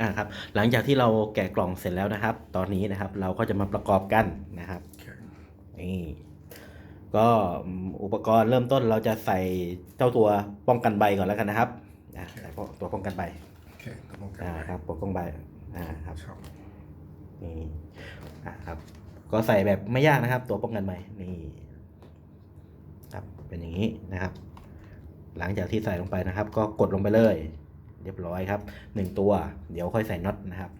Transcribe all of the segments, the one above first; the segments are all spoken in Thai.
อ่าครับหลังจากที่เราแกะกล่องเสร็จแล้วนะครับ ตอนนี้นะครับเราก็จะมาประกอบกันนะครับนี่ก็อืมอุปกรณ์เริ่มต้นเราจะใส่เจ้าตัวป้องกันใบก่อนแล้วกันนะครับอ่าใส่ตัวป้องกันใบโอเคตัวป้องกันอ่าครับป้องกันใบอ่าครับชอบนี่อ่าครับ ก็ใส่แบบไม่ยากนะครับ ตัวป้องกันใบนี่ครับเป็นอย่างนี้นะครับ หลังจากที่ใส่ลงไปนะครับ ก็กดลงไปเลย เรียบร้อยครับหนึ่งตัว เดี๋ยวค่อยใส่น็อตนะครับ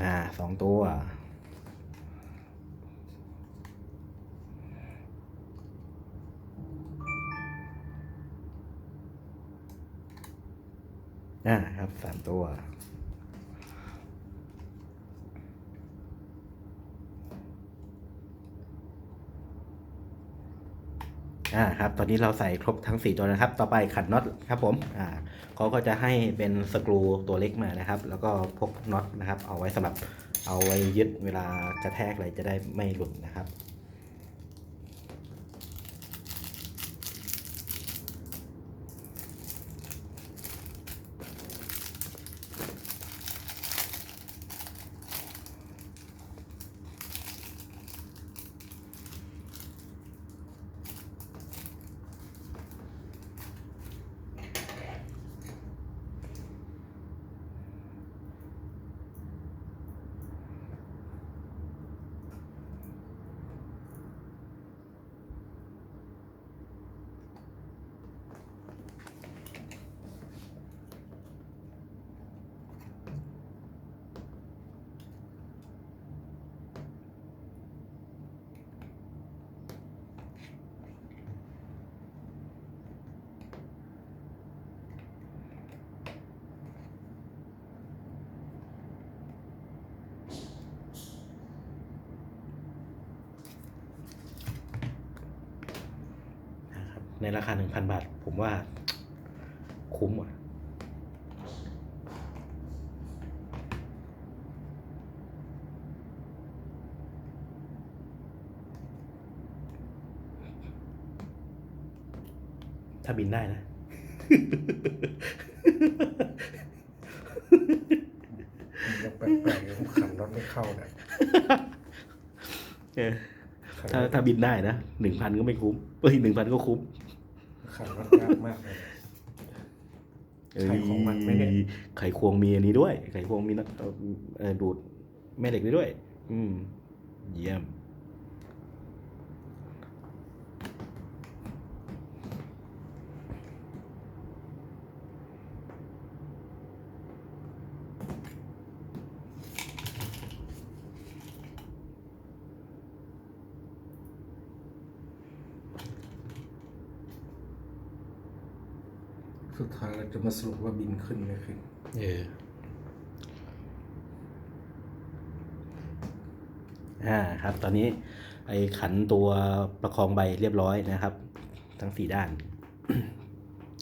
อ่าสองตัว อ่าครับสามตัว อ่าครับตอนนี้เราใส่ครบทั้ง 4 ตัวนะครับ ต่อไปขันน็อตครับผมอ่าเขาก็จะให้เป็นสกรูตัวเล็กมานะครับ แล้วก็พกน็อตนะครับ เอาไว้สำหรับเอาไว้ยึดเวลากระแทกอะไรจะได้ไม่หลุดนะครับ ในราคา 1,000 บาท ผมว่าคุ้มอะถ้าบินได้นะ ยังแปลกๆผมขันน็อตไม่เข้าเนี่ยเออ ขันถ้าถ้าบินได้นะหนึ่งพันก็ไม่คุ้มเอ้ยหนึ่งพันก็คุ้ม ขันน็อตยากมากเลย ไข่ของมันไหมเนี่ย ไข่ควงมีอันนี้ด้วย ไข่ควงมีนักเอ่อเอ่อดูดแม่เหล็กได้ด้วย อืม เยี่ยม สุดท้ายเราจะมาสรุปว่าบินขึ้นไม่ขึ้น เอออ่าครับ ตอนนี้ไอ้ขันตัวประคองใบเรียบร้อยนะครับ ทั้งสี่ด้าน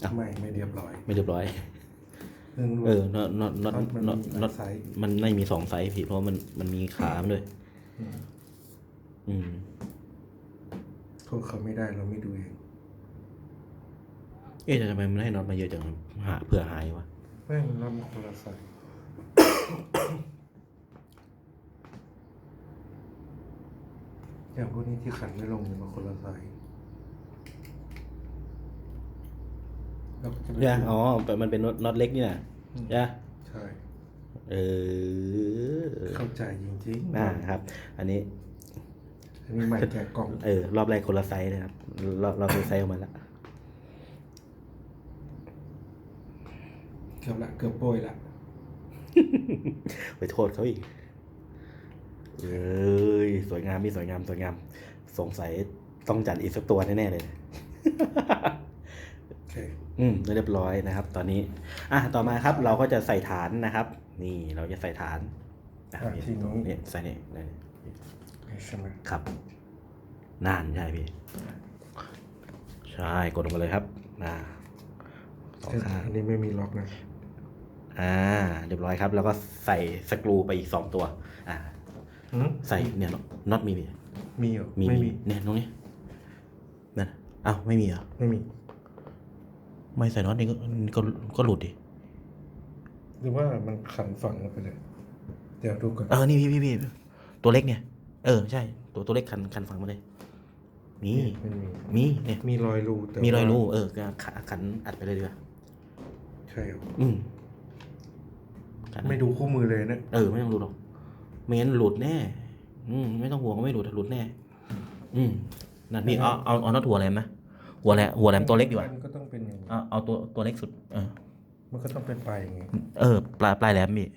อะไม่ไม่เรียบร้อย ไม่เรียบร้อยเรื่องเออน็อตน็อตน็อตมันน็อตมีหน็อลาตยไซส์มันไม่มีสองไซส์พี่เพราะมันมันมีขามันด้วยมอืมโทษเขาไม่ได้เราไม่ดูเอง เอ๊ะแต่ทำไมมันให้น็อตมาเยอะจังครับหาเผื่อหายวะแม่งน้ำคนละไซส์อย่างพวกนี้ที่ขันไม่ลงมันคนละไซส์เราก็จะไปเนี่ยอ๋อแต่มันเป็นน็อตน็อตเล็กนี่นะอืมเนี่ยใช่ เออเข้าใจจริงๆน่าครับ อันนี้อันนี้ใหม่แกะกล่อง เออ รอบแรกคนละไซส์นะครับ รอบรอบนี้ไซส์ออกมาแล้ว กือบละเกือบโปรยละไปโทษเขาอีกเอ้ยสวยงามมีสวยงามสวยงาม สงสัยต้องจัดอีกสักตัวแน่ๆเลยโอเคอืมเรียบร้อยนะครับ ตอนนี้ อะต่อมาครับ เราก็จะใส่ฐานนะครับ นี่เราจะใส่ฐานอะอะทีนี้เนี่ยใส่เนี่ยเนี่ยนี่ใช่ไหมครับนานใช่พี่ใช่กดลงมาเลยครับอ่าสองข้างอันนี้ไม่มีล็อกนะ อ่าเรียบร้อยครับ แล้วก็ใส่สกรูไปอีกสองตัว อ่า หืมใส่เนี่ยน็อตมีไหมมีเหรอมีไม่มี เนี่ยตรงนี้อ้าวไม่มีเหรอไม่มี ไม่ใส่น็อตนี่ก็ก็ก็หลุดดิหรือว่ามันขันฝังลงไปเลย เดี๋ยวดูก่อนเออนี่พี่พี่พี่ตัวเล็กเนี่ยเออใช่ ตัวตัวเล็กคันคันฝังมาเลยมีมันมี มีเนี่ยมีรอยรูแต่มีรอยว่ารูเออก็ขันขันอัดไปเลยดีกว่าใช่ครับอืมขัน ไม่ดูคู่มือเลยเนี่ยเออไม่ต้องดูหรอกไม่งั้นหลุดแน่ อืมไม่ต้องห่วงว่าไม่หลุดหลุดแน่ อืมนั่นพี่เอาเอาเอาน็อตหัวแหลมนะหัวแหลมหัวแหลมตัวเล็กดีกว่ามันก็ต้องเป็นอย่างนี้เอาเอาตัวตัวเล็กสุด เออ มันก็ต้องเป็นปลายอย่างนี้เออปลายปลายแหลมพี่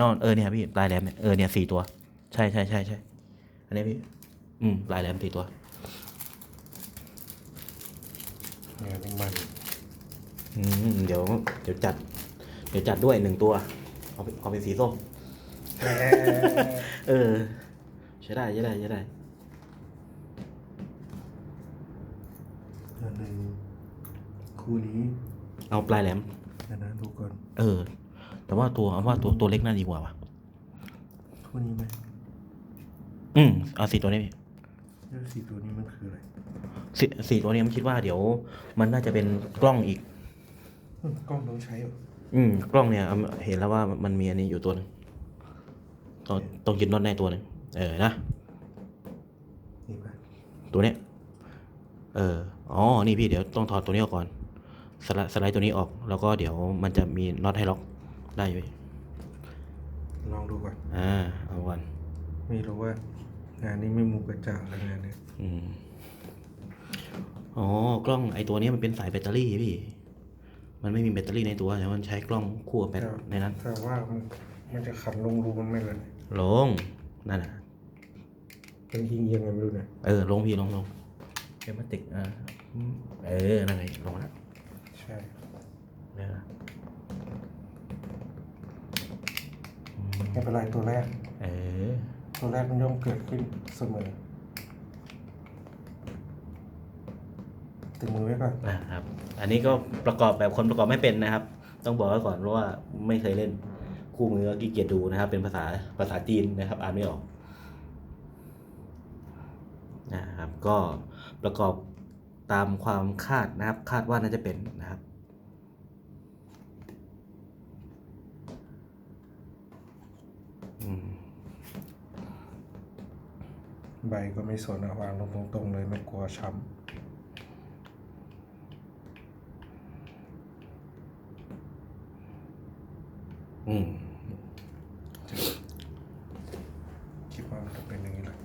นอนเออเนี่ยพี่ปลายแหลมเนี่ยเออเนี่ยสี่ตัว ใช่ใช่ใช่ใช่อันนี้พี่ อืมปลายแหลมสี่ตัวเนี่ยน้ำมัน อืมเดี๋ยวเดี๋ยวจัด เดี๋ยวจัดด้วยหนึ่งตัว เอาเป็นเอาเป็นสีส้มแหมเออใช้ได้ใช้ได้ใช้ได้อันหนึ่งคู่นี้เอาปลายแหลมเดี๋ยวนะดูก่อนเออ แต่ว่าตัวเอาว่าตัวตัวเล็กน่าดีกว่าว่ะคู่นี้ไหมอืมเอาสี่ตัวนี้พี่แล้วสีตัวนี้มันคืออะไรสี่สี่ตัวนี้มันคิดว่าเดี๋ยว มันน่าจะเป็นกล้องอีกอืมกล้องต้องใช้เหรอ อืมกล้องเนี่ยเอาเห็นแล้วว่ามันมีอันนี้อยู่ตัวหนึงต้องต้องยึดน็อตในตัวหนึ่งเออนะนี่ปะตัวเนี้ยเอออ๋อนี่พี่เดี๋ยวต้องถอดตัวนี้ออกก่อนสไลด์สไลด์ตัวนี้ออก แล้วก็เดี๋ยวมันจะมีน็อตให้ล็อกได้อยู่พี่ลองดูก่อนอ่าเอาก่อนไม่รู้ว่างานนี้ไม่มูกระจ่างแล้วงานเนี้ยอืมอ๋อกล้องไอตัวนี้มันเป็นสายแบตเตอรี่พี่ มันไม่มีแบตเตอรี่ในตัวแต่มันใช้กล้องคู่กับแบตในนั้น แต่ว่ามันมันจะขันลงรูมันไม่เลย ลง นั่นน่ะเป็นยิงเยียงไงไม่รู้เนี่ยเออ ลงพี่ลงลงเกมมาติกอ่าเออ นั่นไงลงแล้ว ใช่เนี่ยนะไม่เป็นไรตัวแรก เออ ตัวแรกมันย่อมเกิดขึ้นเสมอ ตึงมือไว้ก่อนนะครับ อันนี้ก็ประกอบแบบคนประกอบไม่เป็นนะครับ ต้องบอกไว้ก่อนเพราะว่าไม่เคยเล่น คู่มือก็ขี้เกียจดูนะครับ เป็นภาษาภาษาจีนนะครับอ่านไม่ออกนะครับ ก็ประกอบตามความคาดนะครับ คาดว่าน่าจะเป็นนะครับอืมใบก็ไม่สนอะวางลงตรงๆเลยไม่กลัวช้ำ อืม คิดว่ามันจะเป็นอย่างนี้แหละ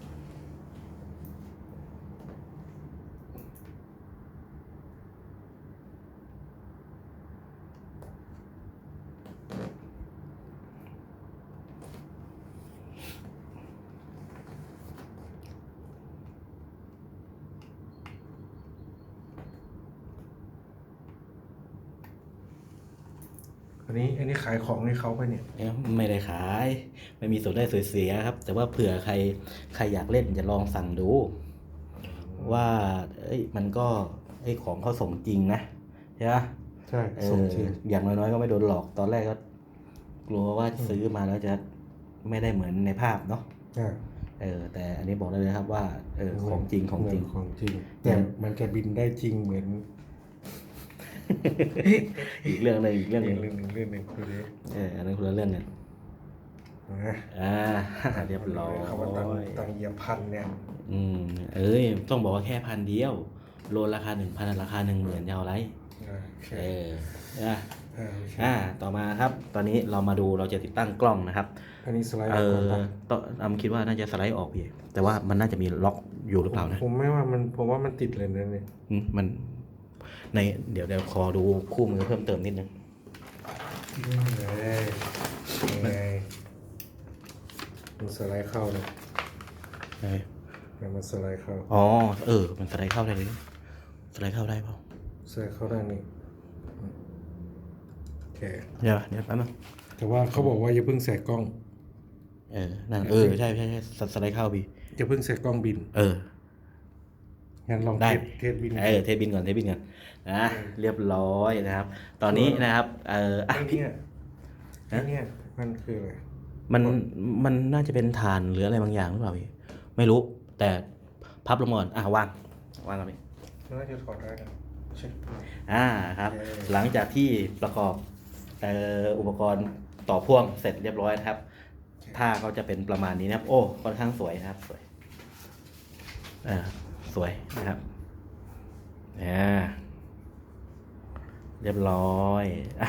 อันนี้อันนี้ขายของให้เขาไปเนี่ยเอ้ยไม่ได้ขาย ไม่มีส่วนได้ส่วนเสียครับ แต่ว่าเผื่อใครใครอยากเล่นจะลองสั่งดู ว่าเอ้ยมันก็เอ้ยของเขาส่งจริงนะใช่ปะใช่เอส่งอจริงอย่างน้อยๆก็ไม่โดนหลอกตอนแรกก็กลัวว่าซื้อมาแล้วจะไม่ได้เหมือนในภาพเนาะอ่าเออ แต่อันนี้บอกได้เลยครับว่าเออของจริงของจริง เหมืนของจริงเนี่แต่ยมันจะบินได้จริงเหมือน อีกเรื่องหนึงอีกเรื่องหเรื่นึองงหนึ่งเรื่องหนึ่งดูดิเอออันนั้นคนละเรื่องกันนะอ่าเรียบร้อยเขาว่าตังตังเหยียบพันเนี่ยอืมเอ้ยต้องบอกว่าแค่พันเดียว โลราคาหนึ่งพันราคาหนึ่งหมื่นจะเอาไรอ่าโอเคเอออะอ่าโอเคอ่าต่อมาครับ ตอนนี้เรามาดูเราจะติดตั้งกล้องนะครับอันนี้สไลด์เอออกอก่อนปะต้องอำคิดว่าน่าจะสไลด์ออกพี่แต่ว่ามันน่าจะมีล็อกอยู่หรือเปล่านะผมไม่ว่ามันผมว่ามันติดเลยนะเนี่ยอืมมัน ในเดี๋ยวเดี๋ยวขอดูคู่มือเพิ่มเติมนิดนึงเอ้ยยังไงมันสไลด์เข้าเลยเออเนี่ยมันสไลด์เข้า อ๋อ เออ มันสไลด์เข้าได้เลยสไลด์เข้าได้เปล่าสไลด์เข้าได้นี่โอเคเดี๋ยวเดี๋ยวแป๊บนึงแต่ว่าเขาบอกว่าอย่าเพิ่งใส่กล้อง เออนั่นเออ ใช่ใช่ใช่สสไลด์เข้าพี่อย่าเพิ่งใส่กล้องบิน เออ งั้นลองได้ เทสเทสบิน เออเทบินก่อนเทบินก่อนนะเรียบร้อยนะครับ ตอนนี้นะครับเอออะไอ้พี่เนี่ยไอ้เนี่ยมันคืออะไร มันมันน่าจะเป็นฐานหรืออะไรบางอย่างหรือเปล่าพี่ไม่รู้ แต่พับลงมาก่อนอะวางวางกันพี่น่าจะถอดได้นะใช่อ่าครับโอเคหลังจากที่ประกอบเอ่ออุปกรณ์ต่อพ่วงเสร็จเรียบร้อยนะครับท่าก็จะเป็นประมาณนี้นะครับ โอ้ค่อนข้างสวยนะครับสวยอ่า สวยนะครับอ่เรียบร้อยอ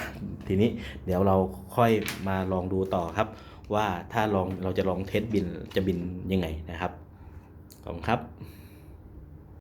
ทีนี้เดี๋ยวเราค่อยมาลองดูต่อครับ ว่าถ้าลองเราจะลองเทสบินจะบินยังไงนะครับขอบคุณครับ